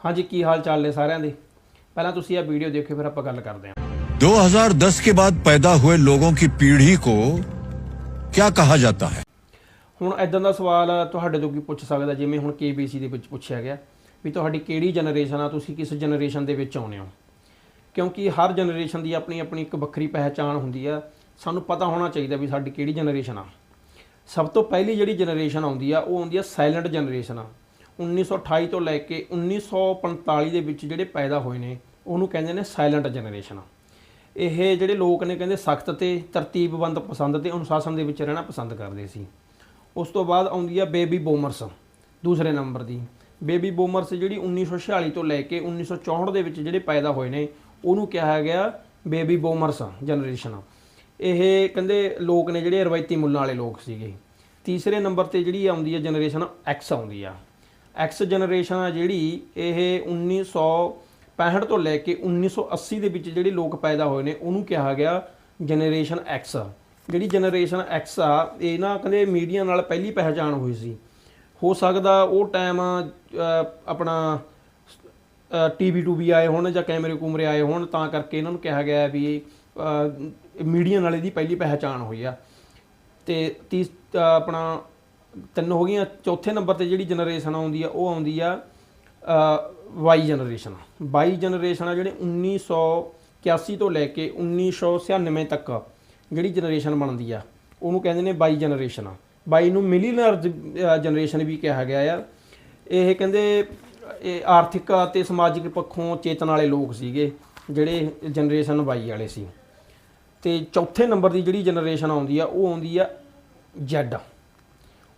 ਹਾਂਜੀ ਕੀ ਹਾਲ ਚਾਲ ਨੇ ਸਾਰਿਆਂ ਦੇ ਪਹਿਲਾਂ ਤੁਸੀਂ ਇਹ ਵੀਡੀਓ ਦੇਖਿਓ ਫਿਰ ਆਪਾਂ ਗੱਲ ਕਰਦੇ ਹਾਂ 2010 के बाद पैदा हुए लोगों की पीढ़ी को क्या कहा जाता है ਹੁਣ ਇਦਾਂ ਦਾ ਸਵਾਲ ਤੁਹਾਡੇ ਤੋਂ ਕੀ ਪੁੱਛ ਸਕਦਾ ਜਿਵੇਂ ਹੁਣ KBC ਦੇ ਵਿੱਚ ਪੁੱਛਿਆ ਗਿਆ ਵੀ ਤੁਹਾਡੀ ਕਿਹੜੀ ਜਨਰੇਸ਼ਨ ਆ ਤੁਸੀਂ ਕਿਸ ਜਨਰੇਸ਼ਨ ਦੇ ਵਿੱਚ ਆਉਂਦੇ ਹੋ ਕਿਉਂਕਿ ਹਰ ਜਨਰੇਸ਼ਨ ਦੀ ਆਪਣੀ ਆਪਣੀ ਇੱਕ ਵੱਖਰੀ ਪਹਿਚਾਣ ਹੁੰਦੀ ਆ ਸਾਨੂੰ ਪਤਾ ਹੋਣਾ ਚਾਹੀਦਾ ਵੀ ਸਾਡੀ ਕਿਹੜੀ ਜਨਰੇਸ਼ਨ ਆ ਸਭ ਤੋਂ ਪਹਿਲੀ ਜਿਹੜੀ ਜਨਰੇਸ਼ਨ ਆਉਂਦੀ ਆ ਉਹ ਆਉਂਦੀ ਆ ਸਾਇਲੈਂਟ ਜਨਰੇਸ਼ਨ ਆ 1928 ਤੋਂ ਲੈ ਕੇ 1945 ਦੇ ਵਿੱਚ ਜਿਹੜੇ ਪੈਦਾ ਹੋਏ ਨੇ, ਉਹਨੂੰ ਕਹਿੰਦੇ ਨੇ ਸਾਇਲੈਂਟ ਜਨਰੇਸ਼ਨ ਇਹ ਜਿਹੜੇ ਲੋਕ ਨੇ ਕਹਿੰਦੇ ਸਖਤ ਤੇ ਤਰਤੀਬਬੰਦ ਪਸੰਦ ਤੇ ਅਨੁਸ਼ਾਸਨ ਦੇ ਵਿੱਚ ਰਹਿਣਾ ਪਸੰਦ ਕਰਦੇ ਸੀ। ਉਸ ਤੋਂ ਬਾਅਦ ਆਉਂਦੀ ਆ ਬੇਬੀ ਬੂਮਰਸ ਦੂਸਰੇ ਨੰਬਰ ਦੀ। ਬੇਬੀ ਬੂਮਰਸ ਜਿਹੜੀ 1946 ਤੋਂ ਲੈ ਕੇ 1964 ਦੇ ਵਿੱਚ ਜਿਹੜੇ ਪੈਦਾ ਹੋਏ ਨੇ, ਉਹਨੂੰ ਕਿਹਾ ਗਿਆ ਬੇਬੀ ਬੂਮਰਸ ਜਨਰੇਸ਼ਨ ਇਹ ਕਹਿੰਦੇ ਲੋਕ ਨੇ ਜਿਹੜੇ ਰਵਾਇਤੀ ਮੁੱਲਾਂ ਵਾਲੇ ਲੋਕ ਸੀਗੇ। ਤੀਸਰੇ ਨੰਬਰ ਤੇ ਜਿਹੜੀ ਆਉਂਦੀ ਹੈ ਜਨਰੇਸ਼ਨ ਐਕਸ ਆਉਂਦੀ ਆ। ਐਕਸ ਜਨਰੇਸ਼ਨ ਆ ਜਿਹੜੀ ਇਹ 1965 ਤੋਂ ਲੈ ਕੇ 1980 ਦੇ ਵਿੱਚ ਜਿਹੜੇ ਲੋਕ ਪੈਦਾ ਹੋਏ ਨੇ, ਉਹਨੂੰ ਕਿਹਾ ਗਿਆ ਜਨਰੇਸ਼ਨ ਐਕਸ ਜਿਹੜੀ ਜਨਰੇਸ਼ਨ ਐਕਸ ਆ, ਇਹ ਨਾ ਕਹਿੰਦੇ ਮੀਡੀਆ ਨਾਲ ਪਹਿਲੀ ਪਹਿਚਾਣ ਹੋਈ ਸੀ। ਹੋ ਸਕਦਾ ਉਹ ਟਾਈਮ ਆਪਣਾ ਟੀਵੀ ਟੂ ਵੀ ਆਏ ਹੋਣ ਜਾਂ ਕੈਮਰੇ ਕੂਮਰੇ ਆਏ ਹੋਣ, ਤਾਂ ਕਰਕੇ ਇਹਨਾਂ ਨੂੰ ਕਿਹਾ ਗਿਆ ਹੈ ਵੀ ਮੀਡੀਆ ਨਾਲ ਇਹਦੀ ਪਹਿਲੀ ਪਹਿਚਾਣ ਹੋਈ ਆ। ਤੇ ਤੀ ਆਪਣਾ ਤਿੰਨ ਹੋ ਗਈਆਂ, ਚੌਥੇ ਨੰਬਰ ਤੇ ਜਿਹੜੀ ਜਨਰੇਸ਼ਨ ਆਉਂਦੀ ਆ, ਉਹ ਆਉਂਦੀ ਆ ਵਾਈ ਜਨਰੇਸ਼ਨ ਵਾਈ ਜਨਰੇਸ਼ਨ ਆ ਜਿਹੜੇ 1981 ਤੋਂ ਲੈ ਕੇ 1996 ਤੱਕ ਜਿਹੜੀ ਜਨਰੇਸ਼ਨ ਬਣਦੀ ਆ, ਉਹਨੂੰ ਕਹਿੰਦੇ ਨੇ ਬਾਈ ਜਨਰੇਸ਼ਨ ਬਾਈ ਨੂੰ ਮਿਲੀਨਰ ਜਨਰੇਸ਼ਨ ਵੀ ਕਿਹਾ ਗਿਆ ਆ। ਇਹ ਕਹਿੰਦੇ, ਇਹ ਆਰਥਿਕ ਅਤੇ ਸਮਾਜਿਕ ਪੱਖੋਂ ਚੇਤਨ ਵਾਲੇ ਲੋਕ ਸੀਗੇ, ਜਿਹੜੇ ਜਨਰੇਸ਼ਨ ਬਾਈ ਵਾਲੇ ਸੀ। ਤੇ ਚੌਥੇ ਨੰਬਰ ਦੀ ਜਿਹੜੀ ਜਨਰੇਸ਼ਨ ਆਉਂਦੀ ਆ, ਉਹ ਆਉਂਦੀ ਆ Z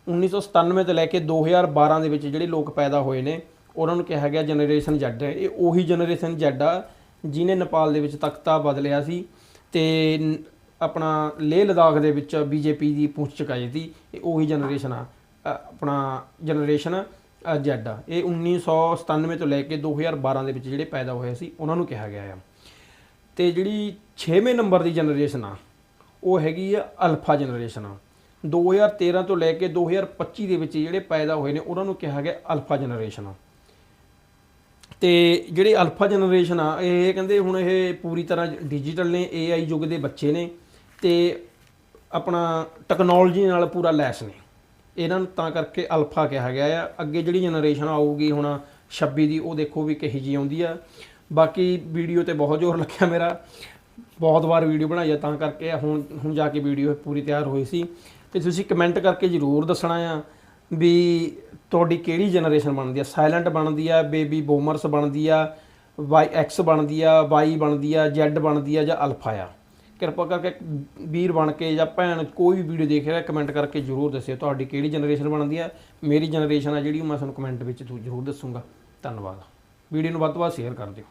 1997 ਤੋਂ ਲੈ ਕੇ 2012 ਦੇ ਵਿੱਚ ਜਿਹੜੇ ਲੋਕ ਪੈਦਾ ਹੋਏ ਨੇ, ਉਹਨਾਂ ਨੂੰ ਕਿਹਾ ਗਿਆ ਜਨਰੇਸ਼ਨ Z ਇਹ ਉਹੀ ਜਨਰੇਸ਼ਨ Z ਆ ਜਿਨੇ ਨੇਪਾਲ ਦੇ ਵਿੱਚ ਤਖਤਾ ਬਦਲਿਆ ਸੀ ਤੇ ਆਪਣਾ ਲੇਹ ਲਦਾਖ ਦੇ ਵਿੱਚ ਬੀਜੇਪੀ ਦੀ ਪੁੱਛ ਚੁਕਾਈ ਸੀ। ਇਹ ਉਹੀ ਜਨਰੇਸ਼ਨ ਆ ਆਪਣਾ ਜਨਰੇਸ਼ਨ Z ਆ। ਇਹ 1997 ਤੋਂ ਲੈ ਕੇ 2012 ਦੇ ਵਿੱਚ ਜਿਹੜੇ ਪੈਦਾ ਹੋਏ ਸੀ, ਉਹਨਾਂ ਨੂੰ ਕਿਹਾ ਗਿਆ ਆ। ਤੇ ਜਿਹੜੀ 6ਵੇਂ ਨੰਬਰ ਦੀ ਜਨਰੇਸ਼ਨ ਆ, ਉਹ ਹੈਗੀ ਆ ਅਲਫਾ ਜਨਰੇਸ਼ਨ ਆ। 2013 ਤੋਂ ਲੈ ਕੇ 2025 ਦੇ ਵਿੱਚ ਜਿਹੜੇ ਪੈਦਾ ਹੋਏ ਨੇ, ਉਹਨਾਂ ਨੂੰ ਕਿਹਾ ਗਿਆ ਅਲਫਾ ਜਨਰੇਸ਼ਨ ਆ। ਤੇ ਜਿਹੜੇ ਅਲਫਾ ਜਨਰੇਸ਼ਨ ਆ, ਇਹ ਕਹਿੰਦੇ ਹੁਣ ਇਹ ਪੂਰੀ ਤਰ੍ਹਾਂ ਡਿਜੀਟਲ ਨੇ AI ਯੁੱਗ ਦੇ ਬੱਚੇ ਨੇ ਤੇ ਆਪਣਾ ਟੈਕਨੋਲੋਜੀ ਨਾਲ ਪੂਰਾ ਲੈਸ ਨੇ। ਇਹਨਾਂ ਨੂੰ ਤਾਂ ਕਰਕੇ ਅਲਫਾ ਕਿਹਾ ਗਿਆ ਆ। ਅੱਗੇ ਜਿਹੜੀ ਜਨਰੇਸ਼ਨ ਆਊਗੀ ਹੁਣ 26 ਦੀ, ਉਹ ਦੇਖੋ ਵੀ ਕਿਹੀ ਜੀ ਆਉਂਦੀ ਆ। ਬਾਕੀ ਵੀਡੀਓ ਤੇ ਬਹੁਤ ਜ਼ੋਰ ਲੱਗਿਆ ਮੇਰਾ। ਬਹੁਤ ਵਾਰ ਵੀਡੀਓ ਬਣਾਈ ਆ, ਤਾਂ ਕਰਕੇ ਹੁਣ ਹੁਣ ਜਾ ਕੇ ਵੀਡੀਓ ਪੂਰੀ ਤਿਆਰ ਹੋਈ ਸੀ। ਤੇ ਤੁਸੀਂ ਕਮੈਂਟ ਕਰਕੇ ਜ਼ਰੂਰ ਦੱਸਣਾ ਆ ਵੀ ਤੁਹਾਡੀ ਕਿਹੜੀ ਜਨਰੇਸ਼ਨ ਬਣਦੀ ਆ? ਸਾਇਲੈਂਟ ਬਣਦੀ ਆ, ਬੇਬੀ ਬੂਮਰਸ ਬਣਦੀ ਆ, ਵਾਈ ਐਕਸ ਬਣਦੀ ਆ, ਵਾਈ ਬਣਦੀ ਆ, ਜ਼ੈਡ ਬਣਦੀ ਆ ਜਾਂ ਅਲਫਾ ਆ? ਕਿਰਪਾ ਕਰਕੇ ਵੀਰ ਬਣ ਕੇ ਜਾਂ ਭੈਣ ਕੋਈ ਵੀ ਵੀਡੀਓ ਦੇਖ ਰਿਹਾ, ਕਮੈਂਟ ਕਰਕੇ ਜ਼ਰੂਰ ਦੱਸਿਓ ਤੁਹਾਡੀ ਕਿਹੜੀ ਜਨਰੇਸ਼ਨ ਬਣਦੀ ਆ। ਮੇਰੀ ਜਨਰੇਸ਼ਨ ਆ ਜਿਹੜੀ ਉਹ ਮੈਂ ਤੁਹਾਨੂੰ ਕਮੈਂਟ ਵਿੱਚ ਜ਼ਰੂਰ ਦੱਸੂਗਾ। ਧੰਨਵਾਦ। ਵੀਡੀਓ ਨੂੰ ਵੱਧ ਤੋਂ ਵੱਧ ਸ਼ੇਅਰ ਕਰ ਦਿਓ।